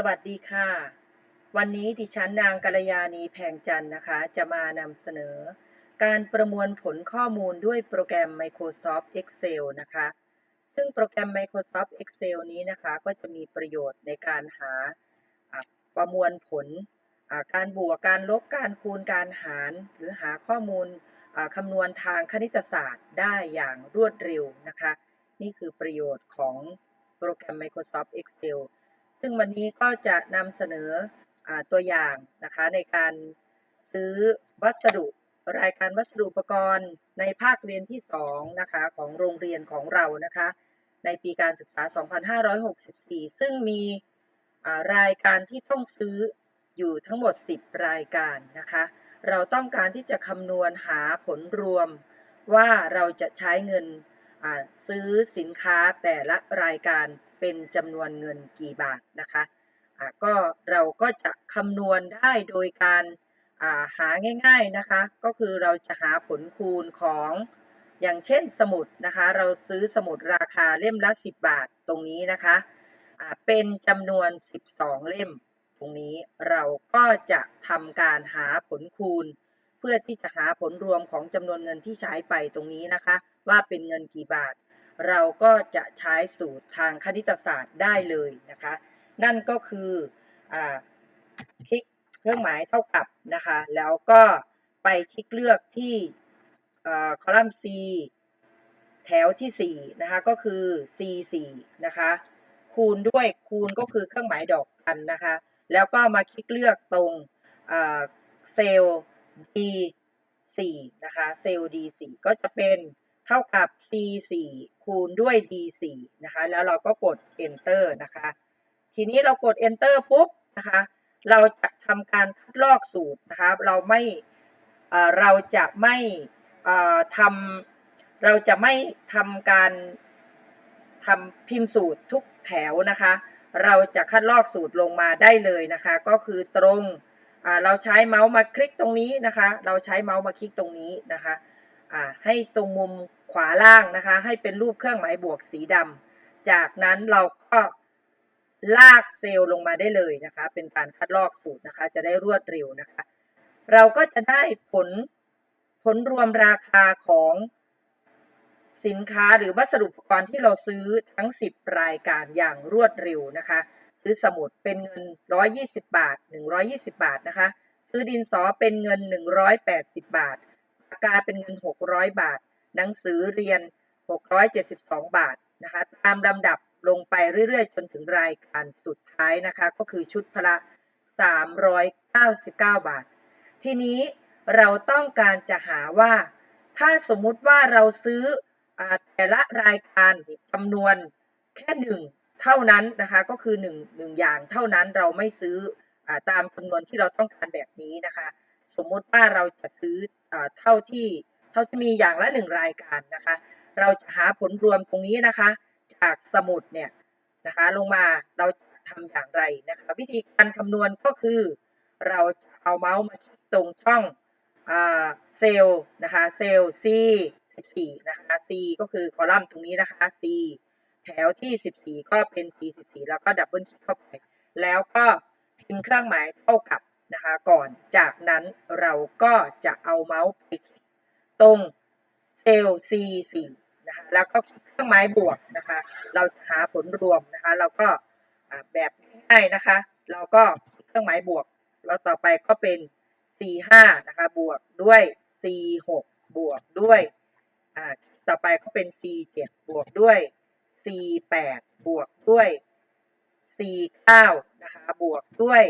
สวัสดีค่ะ วันนี้ดิฉันนางกัลยาณีแพงจันนะคะ จะมานำเสนอ การประมวลผลข้อมูลด้วยโปรแกรม Microsoft Excel นะคะ ซึ่งโปรแกรม Microsoft Excel นี้นะคะก็จะมีประโยชน์ในการหาประมวลผล การบวกการลบการคูณการหาร หรือหาข้อมูลคำนวณทางคณิตศาสตร์ได้อย่างรวดเร็วนะคะ นี่คือประโยชน์ของโปรแกรม Microsoft Excel ซึ่งวันนี้ก็จะนำเสนออตัวอย่างนะคะในการซื้อวัสดุรายการวัสดุอุปกรณ์ในภาคเรียนที่2นะคะของโรงเรียนของเรานะคะในปีการศึกษา 2564 ซึ่งมีรายการที่ต้องซื้ออยู่ทั้งหมด 10 รายการนะคะ เราต้องการที่จะคำนวณหาผลรวมว่าเราจะใช้เงินซื้อสินค้าแต่ละรายการ เป็นจำนวนเงินกี่บาทนะคะอ่าก็เราก็จะคำนวณได้โดยการอ่าหาง่าย ๆนะคะ ก็คือเราจะหาผลคูณของอย่างเช่นสมุดนะคะ เราซื้อสมุดราคาเล่มละ 10 บาทตรงนี้นะคะอ่าเป็นจำนวน 12 เล่ม ตรงนี้เราก็จะทำการหาผลคูณ เพื่อที่จะหาผลรวมของจำนวนเงินที่ใช้ไปตรงนี้นะคะ ว่าเป็นเงินกี่บาท เราก็จะใช้สูตรทางคณิตศาสตร์ได้เลยนะคะ นั่นก็คืออคลิกเครื่องหมายเท่ากับนะคะ แล้วก็ไปคลิกเลือกที่คอลัมน์ C แถวที่ 4 นะคะ ก็คือ C4 นะคะ คูณด้วยคูณก็คือเครื่องหมายดอกจันนะคะ แล้วก็มาคลิกเลือกตรงเซลล์ D4 นะคะ เซลล์ D4 ก็จะเป็น เท่ากับ C4 คูณด้วย D4 นะคะ แล้วเราก็กด Enter นะคะ ทีนี้เรากด Enter ปุ๊บนะคะ เราจะทำการคัดลอกสูตรนะคะ เราไม่เราจะไม่ทำเราจะไม่ทำการทำพิมพ์สูตรทุกแถวนะคะ เราจะคัดลอกสูตรลงมาได้เลยนะคะ ก็คือตรงเราใช้เมาส์มาคลิกตรงนี้นะคะ เราใช้เมาส์มาคลิกตรงนี้นะคะให้ตรงมุม ขวาล่างนะคะ ให้เป็นรูปเครื่องหมายบวกสีดำจากนั้นเราก็ลากเซลล์ลงมาได้เลยนะคะ เป็นการคัดลอกสูตรนะคะ จะได้รวดเร็วนะคะ เราก็จะได้ผลผลรวมราคาของสินค้าหรือวัสดุอุปกรณ์ที่เราซื้อทั้ง 10 รายการอย่างรวดเร็วนะคะ ซื้อสมุดเป็นเงิน 120 บาท 120 บาทนะคะ ซื้อดินสอเป็นเงิน 180 บาทปากกาเป็นเงิน 600 บาท หนังสือเรียน 672 บาทนะคะตามลำดับลงไปเรื่อยๆ จนถึงรายการสุดท้ายนะคะ ก็คือชุดพละ 399 บาท ทีนี้เราต้องการจะหาว่า ถ้าสมมุติว่าเราซื้ออแต่ละรายการจำนวนแค่หนึ่งเท่านั้นนะคะก็คือหนึ่งหนึ่งอย่างเท่านั้นเราไม่ซื้ออตามจำนวนที่เราต้องการแบบนี้นะคะ สมมุติว่าเราจะซื้ออเท่าที่ เท่าที่มีอย่างละหนึ่งรายการนะคะ เราจะหาผลรวมตรงนี้นะคะ จากสมุดเนี่ยนะคะลงมาเราจะทำอย่างไรนะคะ วิธีการคำนวณก็คือ เราจะเอาเมาส์มาคลิกตรงช่องเซลล์นะคะเซลล์ C 14นะคะ C ก็คือคอลัมน์ตรงนี้นะคะ C แถวที่ 14 ก็เป็น C 14แล้วก็ดับเบิลคลิกเข้าไป แล้วก็พิมพ์เครื่องหมายเท่ากับนะคะ ก่อนจากนั้นเราก็จะเอาเมาส์ไปคลิก ตรงเซลล์ C4 นะคะแล้วก็เครื่องหมายบวกนะคะ เราจะหาผลรวมนะคะเราก็แบบง่ายนะคะ เราก็เครื่องหมายบวก แล้วต่อไปก็เป็น C5 นะคะบวกด้วย C6 บวกด้วยต่อไปก็เป็น C7 บวกด้วย C8 บวกด้วย C9 นะคะบวกด้วย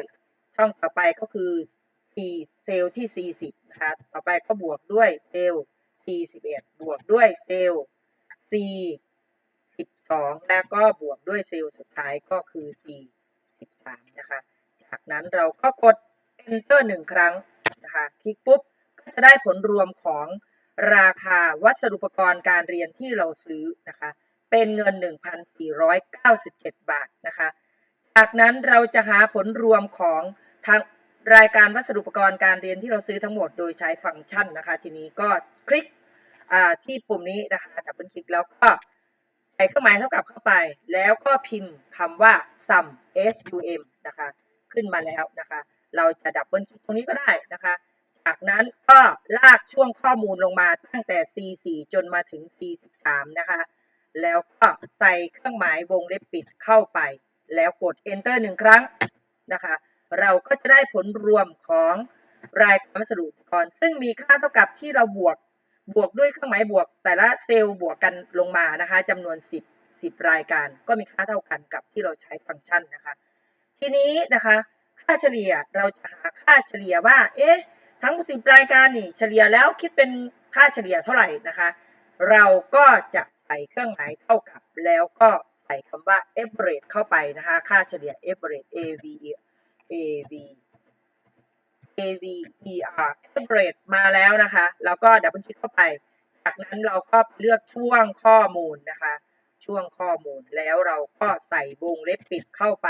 ช่องต่อไปก็คือ C เซลล์ที่ C10 นะคะ ต่อไปก็บวกด้วยเซลล์ C11 บวกด้วยเซลล์ C12 แล้วก็บวกด้วยเซลล์สุดท้ายก็คือ C13 นะคะ จากนั้นเราก็กด Enter หนึ่งครั้งนะคะ คลิกปุ๊บ ก็จะได้ผลรวมของราคาวัสดุอุปกรณ์การเรียนที่เราซื้อนะคะ เป็นเงิน 1,497 บาทนะคะ จากนั้นเราจะหาผลรวมของทาง รายการวัสดุอุปกรณ์การเรียนที่เราซื้อทั้งหมดโดยใช้ฟังก์ชันนะคะ ทีนี้ก็คลิกที่ปุ่มนี้นะคะดับเบิลคลิกแล้วก็ใส่เครื่องหมายเท่ากับเข้าไป แล้วก็พิมพ์คำว่า sum s u m นะคะ ขึ้นมาแล้วนะคะ เราจะดับเบิลคลิกตรงนี้ก็ได้นะคะ จากนั้นก็ลากช่วงข้อมูลลงมาตั้งแต่ C4 จนมาถึง C13 นะคะ แล้วก็ใส่เครื่องหมายวงเล็บปิดเข้าไป แล้วกด enter หนึ่งครั้งนะคะ เราก็จะได้ผลรวมของรายการวัสดุอุปกรณ์ซึ่งมีค่าเท่ากับที่เราบวกบวกด้วยเครื่องหมายบวก แต่ละเซลล์บวกกันลงมานะคะจำนวน 10 10 รายการ ก็มีค่าเท่ากันกับที่เราใช้ฟังก์ชันนะคะ ทีนี้นะคะ ค่าเฉลี่ยเราจะหาค่าเฉลี่ยว่า เอ๊ะทั้ง 10 รายการนี่ เฉลี่ยแล้วคิดเป็นค่าเฉลี่ยเท่าไหร่นะคะ เราก็จะใส่เครื่องหมายเท่ากับ แล้วก็ใส่คำว่า average เข้าไปนะคะ ค่าเฉลี่ย average a v a v a v e r average มาแล้วนะคะ แล้วก็ดับเบิลคลิกเข้าไป จากนั้นเราก็เลือกช่วงข้อมูลนะคะ ช่วงข้อมูลแล้วเราก็ใส่วงเล็บปิดเข้าไป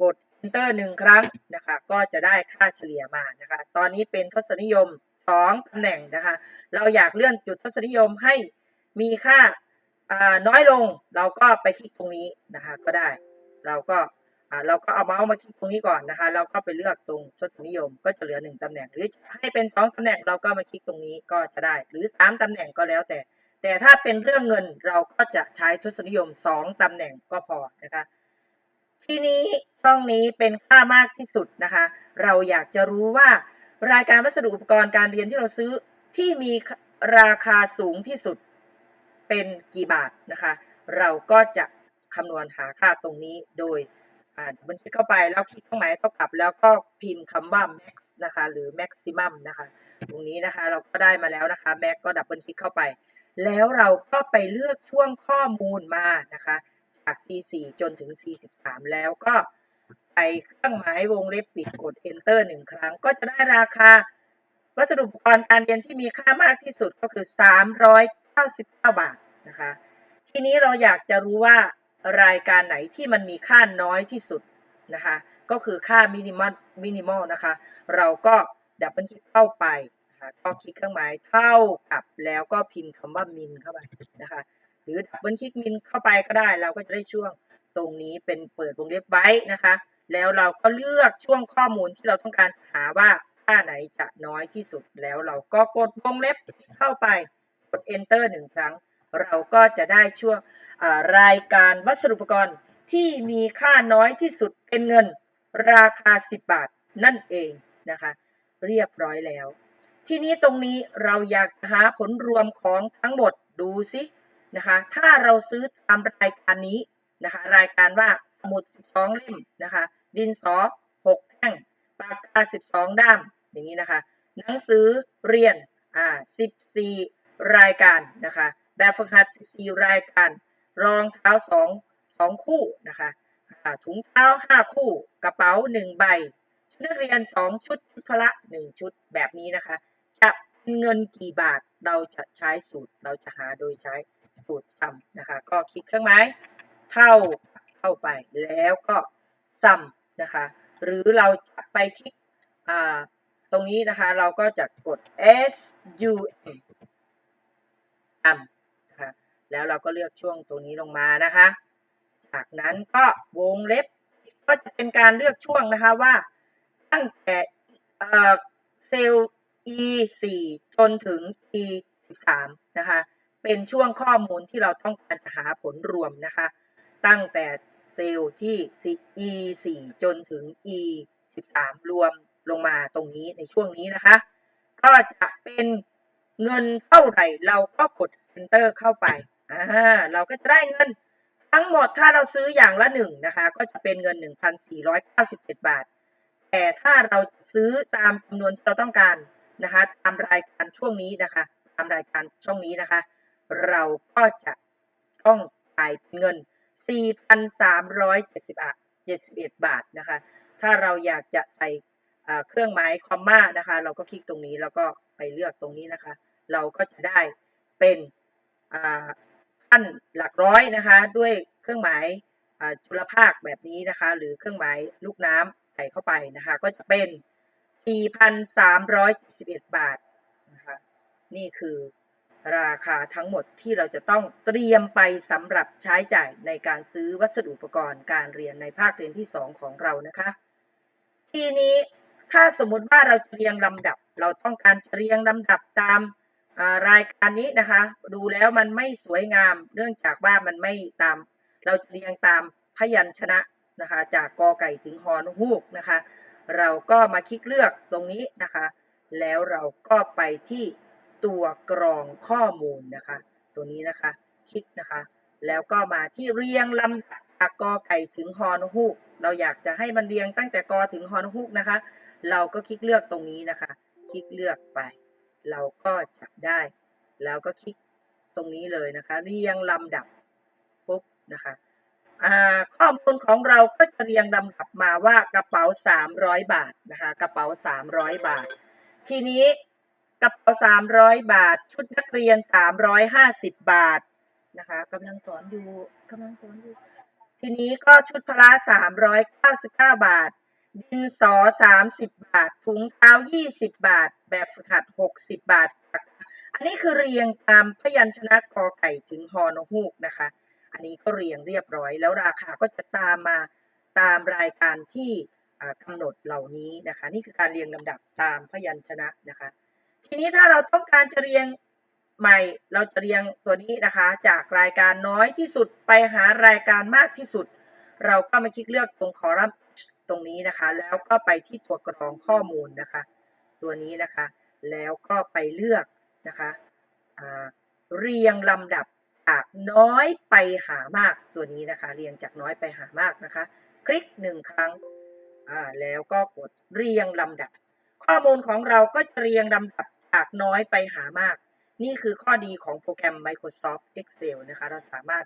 กด enter หนึ่งครั้งนะคะ ก็จะได้ค่าเฉลี่ยมานะคะ ตอนนี้เป็นทศนิยม 2ตำแหน่งนะคะ เราอยากเลื่อนจุดทศนิยมให้มีค่าน้อยลง เราก็ไปคลิกตรงนี้นะคะ ก็ได้ เราก็ เราก็เอาเมาส์มาคลิกตรงนี้ก่อนนะคะ เราก็ไปเลือกตรงทศนิยมก็จะเหลือ 1ตำแหน่ง หรือให้เป็น 2ตำแหน่งเราก็มาคลิกตรงนี้ก็จะได้ หรือ 3ตำแหน่งก็แล้วแต่ แต่ถ้าเป็นเรื่องเงินเราก็จะใช้ทศนิยม 2ตำแหน่งก็พอนะคะ ทีนี้ช่องนี้เป็นค่ามากที่สุดนะคะ เราอยากจะรู้ว่ารายการวัสดุอุปกรณ์การเรียนที่เราซื้อที่มีราคาสูงที่สุดเป็นกี่บาทนะคะ เราก็จะคำนวณหาค่าตรงนี้โดย อ่าบันทึกเข้าไปแล้วคลิกเครื่องหมายเท่ากับแล้วก็พิมพ์คำว่า max นะคะ หรือ maximum นะคะ ตรงนี้นะคะเราก็ได้มาแล้วนะคะ max ก็ดับเบิลคลิกเข้าไป แล้วเราก็ไปเลือกช่วงข้อมูลมานะคะ จาก C4 จนถึง C13 แล้วก็ใส่เครื่องหมายวงเล็บปิดกด enter หนึ่งครั้ง ก็จะได้ราคา วัสดุอุปกรณ์การเรียนที่มีค่ามากที่สุดก็คือ 399 บาทนะคะ ทีนี้เราอยากจะรู้ว่า รายการไหนที่มันมีค่าน้อยที่สุดนะคะก็คือค่ามินิมอลมินิมอลนะคะ เราก็ดับเบิลคลิกเข้าไปนะคะก็คลิกเครื่องหมายเท่ากับแล้วก็พิมพ์คำว่ามินเข้าไปนะคะ หรือดับเบิลคลิกมินเข้าไปก็ได้ เราก็จะได้ช่วงตรงนี้เป็นเปิดวงเล็บไว้นะคะ แล้วเราก็เลือกช่วงข้อมูลที่เราต้องการหาว่าค่าไหนจะน้อยที่สุดแล้วเราก็กดวงเล็บเข้าไปกด enter หนึ่งครั้ง เราก็จะได้ช่วงรายการวัสดุอุปกรณ์ที่มีค่าน้อยที่สุดเป็นเงินราคา 10 บาทนั่นเองนะคะ เรียบร้อยแล้ว ทีนี้ตรงนี้เราอยากจะหาผลรวมของทั้งหมดดูสินะคะ ถ้าเราซื้อตามรายการนี้นะคะ รายการว่าสมุด 12 เล่มนะคะ ดินสอ 6 แท่งปากกา 12 ด้ามอย่างนี้นะคะ หนังสือเรียนอ่า14 รายการนะคะ แบบฝึกหัด 14 รายการ รองเท้า 2 2 คู่นะคะถุงเท้า 5 คู่ กระเป๋า 1 ใบ ชุดนักเรียน 2 ชุดชุดพละ 1 ชุดแบบนี้นะคะ จะเป็นเงินกี่บาทเราจะใช้สูตรเราจะหาโดยใช้สูตรซ้ำนะคะ ก็คลิกเครื่องหมายเท่าเข้าไปแล้วก็ซ้ำนะคะ หรือเราจะไปคลิกตรงนี้นะคะเราก็จะกด S U M ซ้ำ แล้วเราก็เลือกช่วงตรงนี้ลงมานะคะ จากนั้นก็วงเล็บก็จะเป็นการเลือกช่วงนะคะว่า ตั้งแต่เซลล์ E 4จนถึง E 13นะคะ เป็นช่วงข้อมูลที่เราต้องการจะหาผลรวมนะคะ ตั้งแต่เซลล์ที่ E 4จนถึง E 13รวมลงมาตรงนี้ในช่วงนี้นะคะ ก็จะเป็นเงินเท่าไหร่เราก็กด enter เข้าไป อ่าเราก็จะได้เงินทั้งหมดถ้าเราซื้ออย่างละหนึ่งนะคะ ก็จะเป็นเงิน 1,497 บาท แต่ถ้าเราซื้อตามจำนวนที่เราต้องการนะคะ ตามรายการช่วงนี้นะคะ ตามรายการช่วงนี้นะคะ เราก็จะต้องจ่ายเป็นเงิน 4,370 บาท71 บาทนะคะ ถ้าเราอยากจะใส่เครื่องหมายคอมมานะคะ เราก็คลิกตรงนี้แล้วก็ไปเลือกตรงนี้นะคะ เราก็จะได้เป็นอ่า นหลักร้อยนะคะ ด้วยเครื่องหมายจุลภาคแบบนี้นะคะ หรือเครื่องหมายลูกน้ำใส่เข้าไปนะคะ ก็จะเป็น 4,371 บาทนะคะนี่คือราคาทั้งหมดที่เราจะต้องเตรียมไปสำหรับใช้จ่ายในการซื้อวัสดุอุปกรณ์การเรียนในภาคเรียนที่ 2 ของเรานะคะ ทีนี้ถ้าสมมุติว่าเราจะเรียงลำดับ เราต้องการจะเรียงลำดับตาม รายการนี้นะคะ ดูแล้วมันไม่สวยงาม เนื่องจากว่ามันไม่ตาม เราจะเรียงตามพยัญชนะนะคะ จากกอไก่ถึงฮอนฮูกนะคะ เราก็มาคลิกเลือกตรงนี้นะคะ แล้วเราก็ไปที่ตัวกรองข้อมูลนะคะ ตัวนี้นะคะคลิกนะคะ แล้วก็มาที่เรียงลำดับจากกอไก่ถึงฮอนฮูก เราอยากจะให้มันเรียงตั้งแต่กอถึงฮอนฮูกนะคะ เราก็คลิกเลือกตรงนี้นะคะ คลิกเลือกไป เราก็จะได้ แล้วก็คลิกตรงนี้เลยนะคะเรียงลำดับปุ๊บนะคะข้อมูลของเราก็จะเรียงลำดับมาว่ากระเป๋า 300 บาทนะคะกระเป๋า 300 บาท ทีนี้กระเป๋า 300 บาท ชุดนักเรียน 350 บาทนะคะกำลังสอนอยู่กำลังสอนอยู่ทีนี้ก็ชุดพละ399 บาท ดินสอ30บบาท ถุงเท้า20บบาท แบบฝึกหัด60บบาท อันนี้คือเรียงตามพยัญชนะกอไก่ถึงฮอนฮูกนะคะ อันนี้ก็เรียงเรียบร้อยแล้วราคาก็จะตามมาตามรายการที่อ่ากำหนดเหล่านี้นะคะ นี่คือการเรียงลำดับตามพยัญชนะนะคะ ทีนี้ถ้าเราต้องการจะเรียงใหม่เราจะเรียงตัวนี้นะคะ จากรายการน้อยที่สุดไปหารายการมากที่สุด เราก็มาคลิกเลือกตรงคอลัมน์ ตรงนี้นะคะ แล้วก็ไปที่ตัวกรองข้อมูลนะคะ ตัวนี้นะคะ แล้วก็ไปเลือกนะคะเรียงลำดับจากน้อยไปหามากตัวนี้นะคะ เรียงจากน้อยไปหามากนะคะ คลิกหนึ่งครั้งแล้วก็กดเรียงลำดับ ข้อมูลของเราก็จะเรียงลำดับจากน้อยไปหามาก นี่คือข้อดีของโปรแกรม Microsoft Excel นะคะ เราสามารถ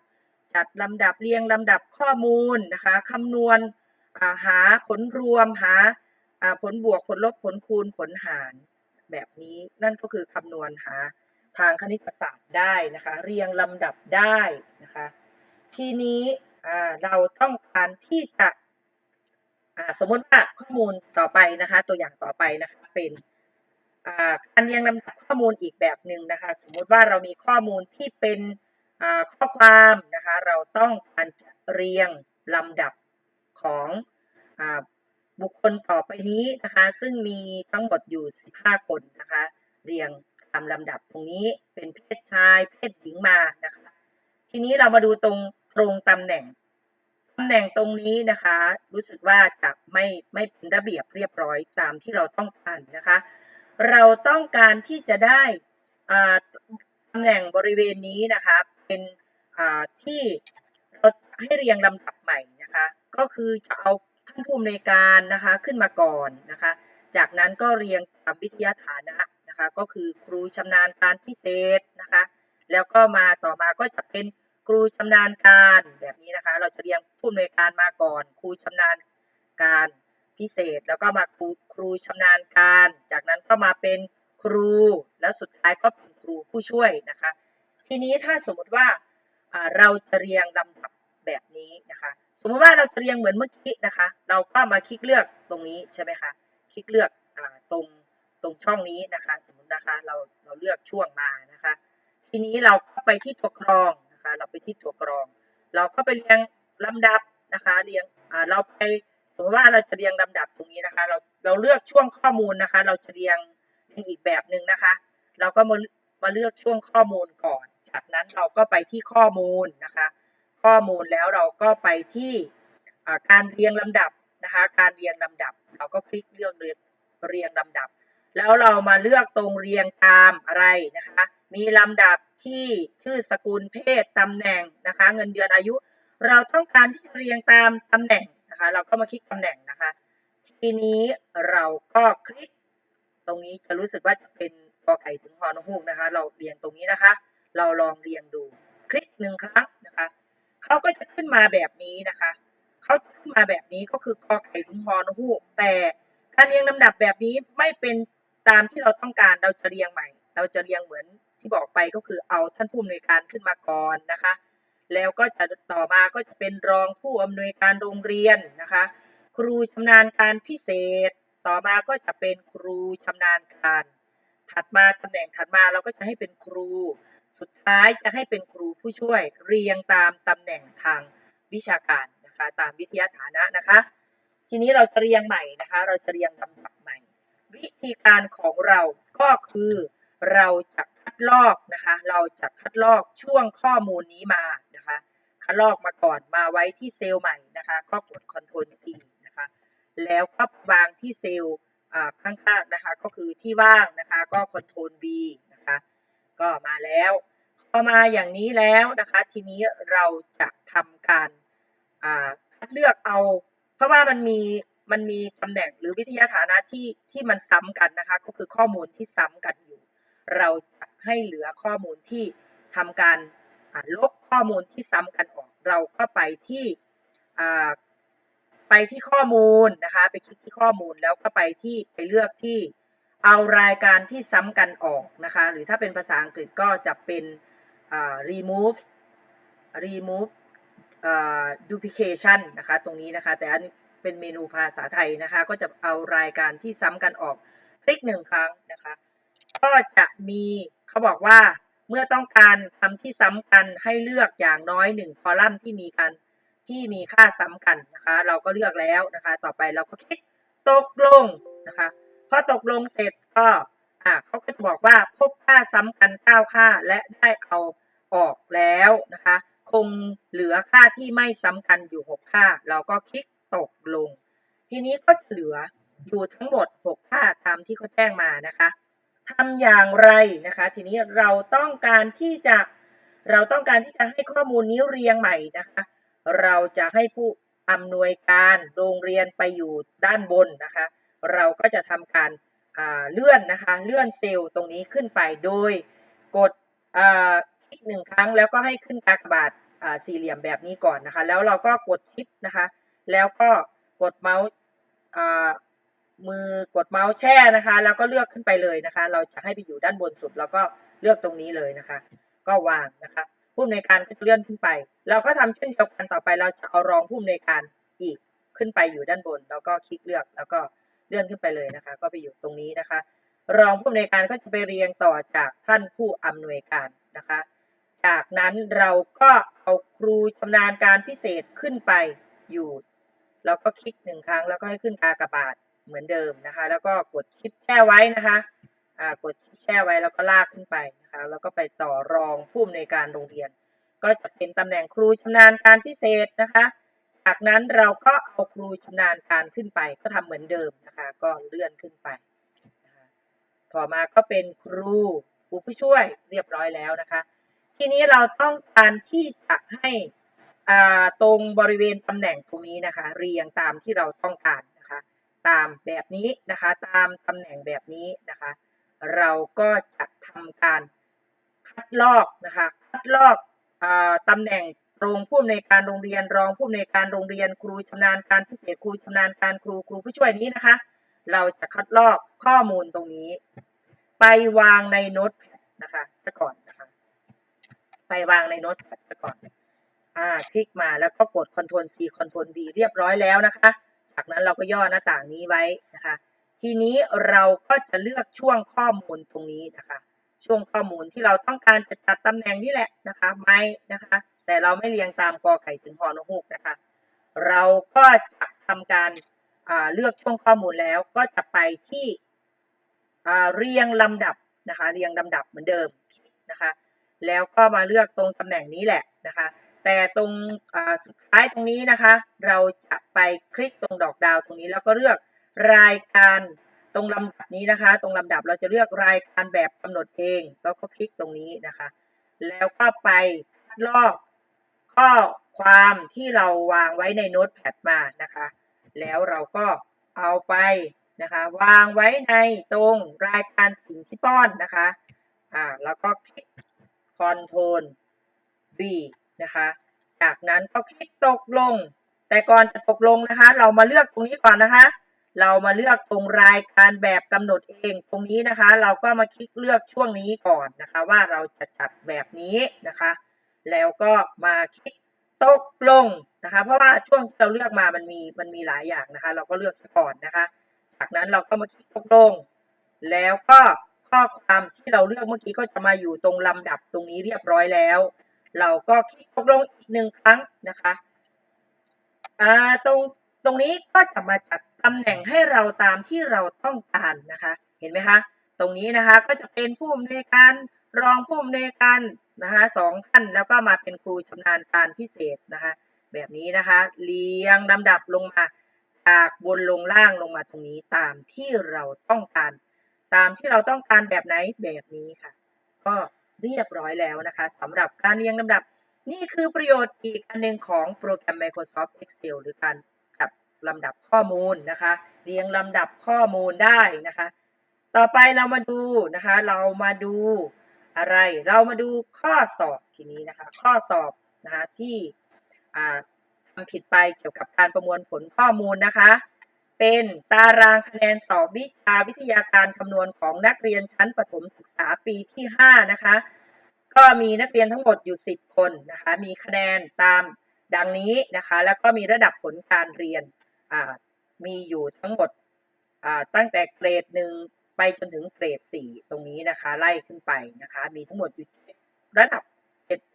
จัดลำดับเรียงลำดับข้อมูลนะคะคำนวณ หาผลรวมหาผลบวกผลลบผลคูณผลหารแบบนี้นั่นก็คือคำนวณหาทางคณิตศาสตร์ได้นะคะ เรียงลำดับได้นะคะ ทีนี้เราต้องการที่จะสมมติว่าข้อมูลต่อไปนะคะ ตัวอย่างต่อไปนะคะเป็นการเรียงลำดับข้อมูลอีกแบบหนึ่งนะคะ สมมติว่าเรามีข้อมูลที่เป็นข้อความนะคะ เราต้องการจะเรียงลำดับ ของอบุคคลต่อไปนี้นะคะ ซึ่งมีทั้งหมดอยู่ 15 คนนะคะ เรียงตามลำดับตรงนี้เป็นเพศชาย เพศหญิงมานะคะ ทีนี้เรามาดูตรงตรงตำแหน่งตำแหน่งตรงนี้นะคะ รู้สึกว่าจะไม่ไม่เป็นระเบียบเรียบร้อยตามที่เราต้องการนะคะ เราต้องการที่จะได้ตำแหน่งบริเวณนี้นะคะ เป็นที่เราให้เรียงลำดับใหม่ ก็คือจะเอาท่านผู้อำนวยการนะคะขึ้นมาก่อนนะคะ จากนั้นก็เรียงตามวิทยาฐานะนะคะ ก็คือครูชำนาญการพิเศษนะคะ แล้วก็มาต่อมาก็จะเป็นครูชำนาญการแบบนี้นะคะ เราจะเรียงผู้อำนวยการมาก่อน ครูชำนาญการพิเศษ แล้วก็มาครูครูชำนาญการ จากนั้นก็มาเป็นครูแล้วสุดท้ายก็เป็นครูผู้ช่วยนะคะ ทีนี้ถ้าสมมติว่าอ่าเราจะเรียงลำดับแบบนี้นะคะ สมมติว่าเราจะเรียงเหมือนเมื่อกี้นะคะ เราก็มาคลิกเลือกตรงนี้ใช่ไหมคะ คลิกเลือกอตรงตรงช่องนี้นะคะ สมมตินะคะเราเราเลือกช่วงมานะคะ ทีนี้เราก็ไปที่ตัวกรองนะคะ เราไปที่ตัวกรอง เราก็ไปเรียงลำดับนะคะเรียงเราไปสมมติว่าเราจะเรียงลำดับตรงนี้นะคะ เราเราเลือกช่วงข้อมูลนะคะ เราจะเรียงเรียงอีกแบบหนึ่งนะคะ เราก็มามาเลือกช่วงข้อมูลก่อน จากนั้นเราก็ไปที่ข้อมูลนะคะ ข้อมูลแล้วเราก็ไปที่การเรียงลำดับนะคะ การเรียงลำดับ เราก็คลิกเลือกเรียงเรียงลำดับ แล้วเรามาเลือกตรงเรียงตามอะไรนะคะ มีลำดับที่ชื่อสกุลเพศตำแหน่งนะคะ เงินเดือนอายุ เราต้องการที่จะเรียงตามตำแหน่งนะคะ เราก็มาคลิกตำแหน่งนะคะ ทีนี้เราก็คลิก ตรงนี้จะรู้สึกว่าจะเป็นกอไก่ถึงฮอนฮูกนะคะ เราเรียงตรงนี้นะคะ เราลองเรียงดู คลิกหนึ่งครั้งนะคะ เขาก็จะขึ้นมาแบบนี้นะคะ เขาจะขึ้นมาแบบนี้ก็คือกอไก่ถึงฮอนฮูก แต่การเรียงลำดับแบบนี้ไม่เป็นตามที่เราต้องการเราจะเรียงใหม่ เราจะเรียงเหมือนที่บอกไปก็คือเอาท่านผู้อำนวยการขึ้นมาก่อนนะคะ แล้วก็จะต่อมาก็จะเป็นรองผู้อำนวยการโรงเรียนนะคะ ครูชำนาญการพิเศษ ต่อมาก็จะเป็นครูชำนาญการ ถัดมาตำแหน่งถัดมาเราก็จะให้เป็นครู สุดท้ายจะให้เป็นครูผู้ช่วยเรียงตามตำแหน่งทางวิชาการนะคะตามวิทยาฐานะนะคะ ทีนี้เราจะเรียงใหม่นะคะ เราจะเรียงลำดับใหม่ วิธีการของเราก็คือเราจะคัดลอกนะคะ เราจะคัดลอกช่วงข้อมูลนี้มานะคะคัดลอกมาก่อนมาไว้ที่เซลล์ใหม่นะคะ ก็กด Ctrl C นะคะ แล้วก็วางที่เซลล์ข้างๆนะคะ ก็คือที่ว่างนะคะ ก็ Ctrl V นะคะ ก็มาแล้วพอมาอย่างนี้แล้วนะคะ ทีนี้เราจะทำการคัดเลือกเอา เพราะว่ามันมีมันมีตำแหน่งหรือวิทยาฐานะที่ที่มันซ้ำกันนะคะ ก็คือข้อมูลที่ซ้ำกันอยู่ เราจะให้เหลือข้อมูลที่ทำการลบข้อมูลที่ซ้ำกันออก เราก็ไปที่ไปที่ข้อมูลนะคะ ไปคลิกที่ข้อมูลแล้วก็ไปที่ไปเลือกที่ เอารายการที่ซ้ำกันออกนะคะ หรือถ้าเป็นภาษาอังกฤษก็จะเป็น remove remove duplication นะคะ ตรงนี้นะคะ แต่อันนี้เป็นเมนูภาษาไทยนะคะ ก็จะเอารายการที่ซ้ำกันออก คลิกหนึ่งครั้งนะคะ ก็จะมีเขาบอกว่าเมื่อต้องการคำที่ซ้ำกันให้เลือกอย่างน้อยหนึ่งคอลัมน์ที่มีการที่มีค่าซ้ำกันนะคะ เราก็เลือกแล้วนะคะ ต่อไปเราก็คลิกตกลงนะคะ พอตกลงเสร็จก็อ่าเขาก็จะบอกว่าพบค่าซ้ำกันเก้าค่าและได้เอาออกแล้วนะคะ คงเหลือค่าที่ไม่ซ้ำกันอยู่หกค่า เราก็คลิกตกลง ทีนี้ก็เหลืออยู่ทั้งหมดหกค่าตามที่เขาแจ้งมานะคะทำอย่างไรนะคะ ทีนี้เราต้องการที่จะเราต้องการที่จะให้ข้อมูลนี้เรียงใหม่นะคะ เราจะให้ผู้อำนวยการโรงเรียนไปอยู่ด้านบนนะคะ เราก็จะทำการาเลื่อนนะคะเลื่อนเซลล์ตรงนี้ขึ้นไปโดยกดคลิกหนึ่งครั้งแล้วก็ให้ขึ้นกากบาทาสี่เหลี่ยมแบบนี้ก่อนนะคะ แล้วเราก็กดชิปนะคะ แล้วก็กดเมาส์มือกดเมาส์แช่นะคะ แล้วก็เลือกขึ้นไปเลยนะคะ เราจะให้ไปอยู่ด้านบนสุด แล้วก็เลือกตรงนี้เลยนะคะ ก็วางนะคะผู้อำนวยการก็จะเลื่อนขึ้นไป เราก็ทำเช่นเดียวกันต่อไปเราจะเอารองผู้อำนวยการอีกขึ้นไปอยู่ด้านบน แล้วก็คลิกเลือกแล้วก็ เลื่อนขึ้นไปเลยนะคะ ก็ไปอยู่ตรงนี้นะคะ รองผู้อำนวยการก็จะไปเรียงต่อจากท่านผู้อำนวยการนะคะ จากนั้นเราก็เอาครูชำนาญการพิเศษขึ้นไปอยู่ แล้วก็คลิกหนึ่งครั้งแล้วก็ให้ขึ้นกากบาทเหมือนเดิมนะคะ แล้วก็กดชิปแช่ไว้นะคะอ่ากดชิปแช่ไว้แล้วก็ลากขึ้นไปนะคะ แล้วก็ไปต่อรองผู้อำนวยการโรงเรียน ก็จะเป็นตำแหน่งครูชำนาญการพิเศษนะคะ จากนั้นเราก็เอาครูชำนาญการขึ้นไป ก็ทำเหมือนเดิมนะคะ ก็เลื่อนขึ้นไปนะคะต่อมาก็เป็นครูครูผู้ช่วยเรียบร้อยแล้วนะคะ ทีนี้เราต้องการที่จะให้อ่าตรงบริเวณตำแหน่งตรงนี้นะคะ เรียงตามที่เราต้องการนะคะ ตามแบบนี้นะคะ ตามตำแหน่งแบบนี้นะคะ เราก็จะทำการคัดลอกนะคะ คัดลอกอาตำแหน่ง รงผู้อำนวยการโรงเรียน รองผู้อำนวยการโรงเรียนครูชำนาญการพิเศษครูชำนาญการครูครูผู้ช่วยนี้นะคะ เราจะคัดลอกข้อมูลตรงนี้ ไปวางในโน้ตแพดนะคะซะก่อนนะคะ ไปวางในโน้ตแพดซะก่อนอ่าคลิกมาแล้วก็กด Ctrl C Ctrl V เรียบร้อยแล้วนะคะ จากนั้นเราก็ย่อหน้าต่างนี้ไว้นะคะ ทีนี้เราก็จะเลือกช่วงข้อมูลตรงนี้นะคะ ช่วงข้อมูลที่เราต้องการจะจัดตำแหน่งนี่แหละนะคะ ไม้นะคะ แต่เราไม่เรียงตามกอไก่ถึงฮอนกฮูกนะคะ เราก็จะทำการเลือกช่วงข้อมูลแล้วก็จะไปที่เรียงลำดับนะคะเรียงลำดับเหมือนเดิมนะคะ แล้วก็มาเลือกตรงตำแหน่งนี้แหละนะคะ แต่ตรงสุดท้ายตรงนี้นะคะ เราจะไปคลิกตรงดอกดาวตรงนี้แล้วก็เลือกรายการตรงลำดับนี้นะคะ ตรงลำดับเราจะเลือกรายการแบบกำหนดเอง แล้วก็คลิกตรงนี้นะคะ แล้วก็ไปคัดลอก ข้อความที่เราวางไว้ในโน้ตแพดมานะคะ แล้วเราก็เอาไปนะคะวางไว้ในตรงรายการสิ่งที่ป้อนนะคะอ่าแล้วก็คลิก Ctrl V นะคะ จากนั้นก็คลิกตกลง แต่ก่อนจะตกลงนะคะ เรามาเลือกตรงนี้ก่อนนะคะ เรามาเลือกตรงรายการแบบกำหนดเองตรงนี้นะคะ เราก็มาคลิกเลือกช่วงนี้ก่อนนะคะ ว่าเราจะจัดแบบนี้นะคะ แล้วก็มาคลิกตกลงนะคะ เพราะว่าช่วงที่เราเลือกมามันมีมันมีหลายอย่างนะคะ เราก็เลือกซะก่อนนะคะ จากนั้นเราก็มาคลิกตกลง แล้วก็ข้อความที่เราเลือกเมื่อกี้ก็จะมาอยู่ตรงลำดับตรงนี้เรียบร้อยแล้ว เราก็คลิกลงอีกหนึ่งครั้งนะคะอ่าตรงตรงนี้ก็จะมาจัดตำแหน่งให้เราตามที่เราต้องการนะคะ เห็นไหมคะ ตรงนี้นะคะก็จะเป็นผู้อำนวยการรองผู้อำนวยการ นะคะสองท่านแล้วก็มาเป็นครูชำนาญการพิเศษนะคะแบบนี้นะคะเรียงลำดับลงมาจากบนลงล่างลงมาตรงนี้ตามที่เราต้องการ ตามที่เราต้องการแบบไหนแบบนี้ค่ะ ก็เรียบร้อยแล้วนะคะสำหรับการเรียงลำดับ นี่คือประโยชน์อีกอันหนึ่งของโปรแกรม Microsoft Excel หรือการจับลำดับข้อมูลนะคะ เรียงลำดับข้อมูลได้นะคะ ต่อไปเรามาดูนะคะ เรามาดู อะไร เรามาดูข้อสอบทีนี้นะคะ ข้อสอบนะคะที่ทำผิดไปเกี่ยวกับการประมวลผลข้อมูลนะคะ เป็นตารางคะแนนสอบวิชาวิทยาการคำนวณของนักเรียนชั้นประถมศึกษาปีที่ 5 นะคะ ก็มีนักเรียนทั้งหมดอยู่ 10 คนนะคะ มีคะแนนตามดังนี้นะคะ แล้วก็มีระดับผลการเรียนมีอยู่ทั้งหมดตั้งแต่เกรดหนึ่ง ไปจนถึงเกรด 4 ตรงนี้นะคะ ไล่ขึ้นไปนะคะ มีทั้งหมดอยู่ระดับ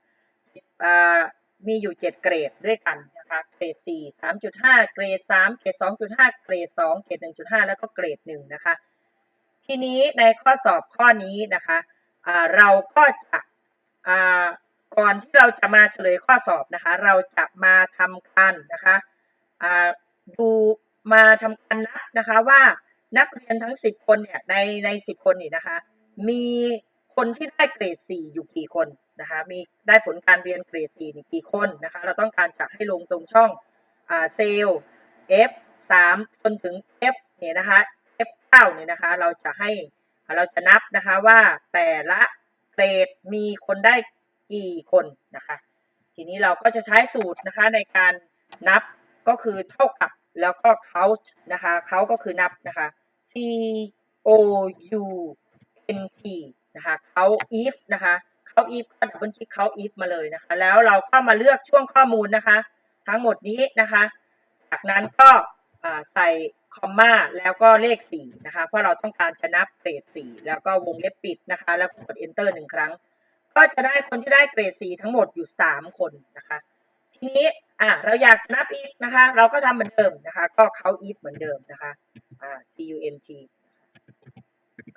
7อ่ามีอยู่ 7 เกรดด้วยกันนะคะ เกรด 4 3.5 เกรด 3 เกรด 2.5 เกรด 2 เกรด 1.5 แล้วก็เกรด 1 นะคะ ทีนี้ในข้อสอบข้อนี้นะคะเราก็จะก่อนที่เราจะมาเฉลยข้อสอบนะคะ เราจะมาทำการนะคะดูมาทำการนับนะคะว่า นักเรียนทั้ง10คนเนี่ยในใน10คนนี่นะคะ มีคนที่ได้เกรด4อยู่กี่คนนะคะ มีได้ผลการเรียนเกรด4นี่กี่คนนะคะ เราต้องการจะให้ลงตรงช่องอ่าเซลล์ F 3จนถึง F เนี่ยนะคะ F 9เนี่ยนะคะ เราจะให้เราจะนับนะคะว่าแต่ละเกรดมีคนได้กี่คนนะคะ ทีนี้เราก็จะใช้สูตรนะคะในการนับก็คือเท่ากับ แล้วก็ count นะคะ count ก็คือนับนะคะ C O U N T นะคะ count if นะคะ count if ก็ดับเบิลคลิก count if มาเลยนะคะ แล้วเราก็มาเลือกช่วงข้อมูลนะคะ ทั้งหมดนี้นะคะ จากนั้นก็ใส่คอมมาแล้วก็เลข4นะคะ เพราะเราต้องการจะนับเกรด 4 แล้วก็วงเล็บปิดนะคะ แล้วกด enter หนึ่งครั้ง ก็จะได้คนที่ได้เกรด 4 ทั้งหมดอยู่ 3 คนนะคะ ทีนี้อะเราอยากจะนับอีกนะคะ เราก็ทำเหมือนเดิมนะคะ ก็ count if เหมือนเดิมนะคะอ่า C U N T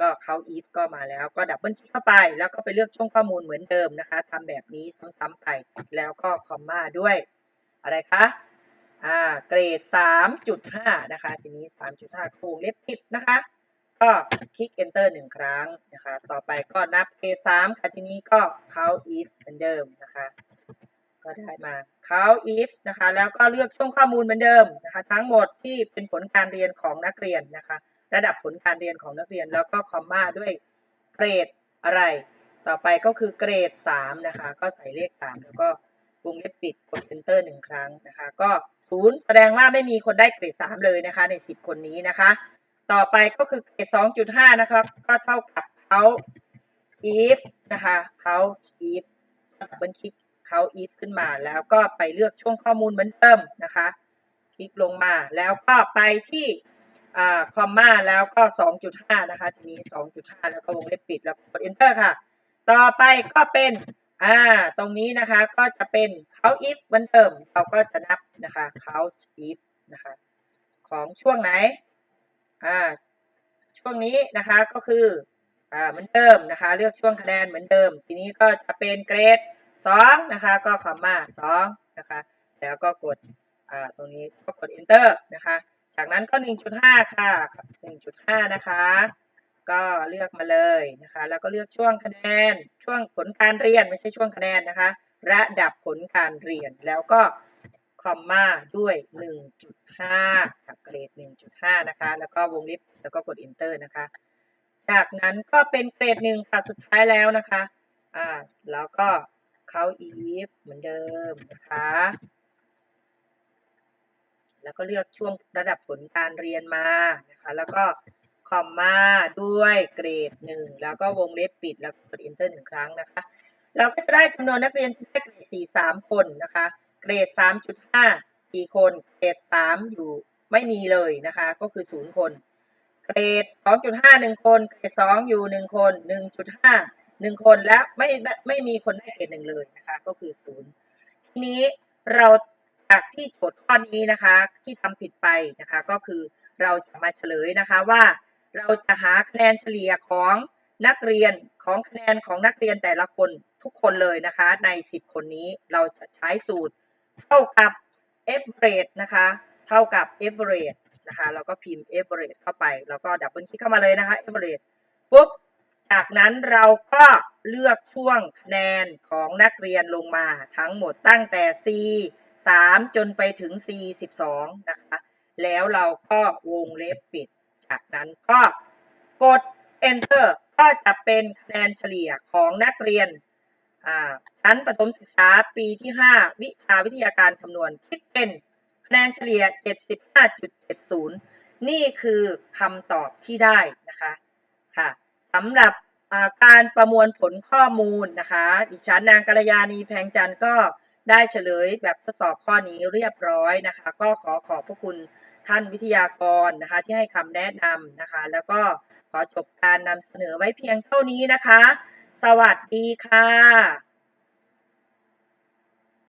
ก็ count if ก็มาแล้วก็ดับเบิลคลิกเข้าไป แล้วก็ไปเลือกช่วงข้อมูลเหมือนเดิมนะคะทำแบบนี้ซ้ำๆไปแล้วก็คอมมาด้วย อะไรคะอ่าเกรด 3.5 นะคะ ทีนี้ 3.5 โค้งเล็บผิดนะคะ ก็คลิก enter หนึ่งครั้งนะคะ ต่อไปก็นับเกรด3ค่ะ ทีนี้ก็ count if เหมือนเดิมนะคะ ก็ได้มา count if นะคะ แล้วก็เลือกช่วงข้อมูลเหมือนเดิมนะคะ ทั้งหมดที่เป็นผลการเรียนของนักเรียนนะคะ ระดับผลการเรียนของนักเรียนแล้วก็คอมมาด้วยเกรดอะไร ต่อไปก็คือเกรด 3 นะคะ ก็ใส่เลข 3 แล้วก็วงเล็บปิดกด enter หนึ่งครั้งนะคะ ก็ศูนย์แสดงว่าไม่มีคนได้เกรด 3 เลยนะคะ ใน 10 คนนี้นะคะ ต่อไปก็คือเกรด 2.5 นะคะก็เท่ากับเขา if นะคะเขา if ดับเบิลคลิก เขา if ขึ้นมา แล้วก็ไปเลือกช่วงข้อมูลเหมือนเดิมนะคะ คลิกลงมาแล้วก็ไปที่อ่าคอมมาแล้วก็ 2.5 นะคะทีนี้2.5 แล้วก็วงเล็บปิดแล้วกด enter ค่ะ ต่อไปก็เป็นอ่าตรงนี้นะคะก็จะเป็น count if เหมือนเดิมเราก็จะนับนะคะ count if นะคะของช่วงไหนอ่าช่วงนี้นะคะก็คืออ่าเหมือนเดิมนะคะ เลือกช่วงคะแนนเหมือนเดิม ทีนี้ก็จะเป็นเกรด 2นะคะก็คอมมา2นะคะแล้วก็กดอ่าตรงนี้ก็กด enter นะคะจากนั้นก็ 1.5 ค่ะ 1.5 นะคะ ก็เลือกมาเลยนะคะ แล้วก็เลือกช่วงคะแนน ช่วงผลการเรียนไม่ใช่ช่วงคะแนนนะคะ ระดับผลการเรียน แล้วก็คอมมาด้วย 1.5ค่ะเกรด 1.5 นะคะ แล้วก็วงเล็บ แล้วก็กด enter นะคะ จากนั้นก็เป็นเกรดหนึ่งค่ะ สุดท้ายแล้วนะคะ อ่า แล้วก็ เข้า if เหมือนเดิมนะคะ แล้วก็เลือกช่วงระดับผลการเรียนมานะคะ แล้วก็คอมมาด้วยเกรดหนึ่งแล้วก็วงเล็บปิดแล้วกด enter หนึ่งครั้งนะคะ เราก็จะได้จำนวนนักเรียนที่ได้เกรดสี่สามคนนะคะ เกรดสามจุดห้าสี่คน เกรดสามอยู่ไม่มีเลยนะคะ ก็คือศูนย์คนเกเกรด 2.5หนึ่งคน เกรด 2 อยู่หนึ่งคน 1.5 หนึ่งคนและไม่ไม่ไม่มีคนได้เกรดหนึ่งเลยนะคะ ก็คือศูนย์ทีนี้เราจากที่โจทย์ข้อนี้นะคะ ที่ทำผิดไปนะคะ ก็คือเราจะมาเฉลยนะคะว่าเราจะหาคะแนนเฉลี่ยของนักเรียนของคะแนนของนักเรียนแต่ละคนทุกคนเลยนะคะ ใน 10 คนนี้เราจะใช้สูตร เท่ากับ average นะคะ เท่ากับ average นะคะ เราก็พิมพ์ average เข้าไป แล้วก็ดับเบิลคลิกเข้ามาเลยนะคะ average ปุ๊บ จากนั้นเราก็เลือกช่วงคะแนนของนักเรียนลงมาทั้งหมดตั้งแต่ C 3 จนไปถึง C 12 นะคะ แล้วเราก็วงเล็บปิด จากนั้นก็กด enter ก็จะเป็นคะแนนเฉลี่ยของนักเรียนอ่าชั้นประถมศึกษาปีที่ 5 วิชาวิทยาการคำนวณคิดเป็นคะแนนเฉลี่ย 75.70 นี่คือคำตอบที่ได้นะคะค่ะ สำหรับการประมวลผลข้อมูลนะคะดิฉันนางกัลยาณีแพงจันทร์ก็ได้เฉลยแบบทดสอบข้อนี้เรียบร้อยนะคะ ก็ขอขอบพระคุณท่านวิทยากรนะคะ ที่ให้คำแนะนำนะคะ แล้วก็ขอจบการนำเสนอไว้เพียงเท่านี้นะคะ สวัสดีค่ะ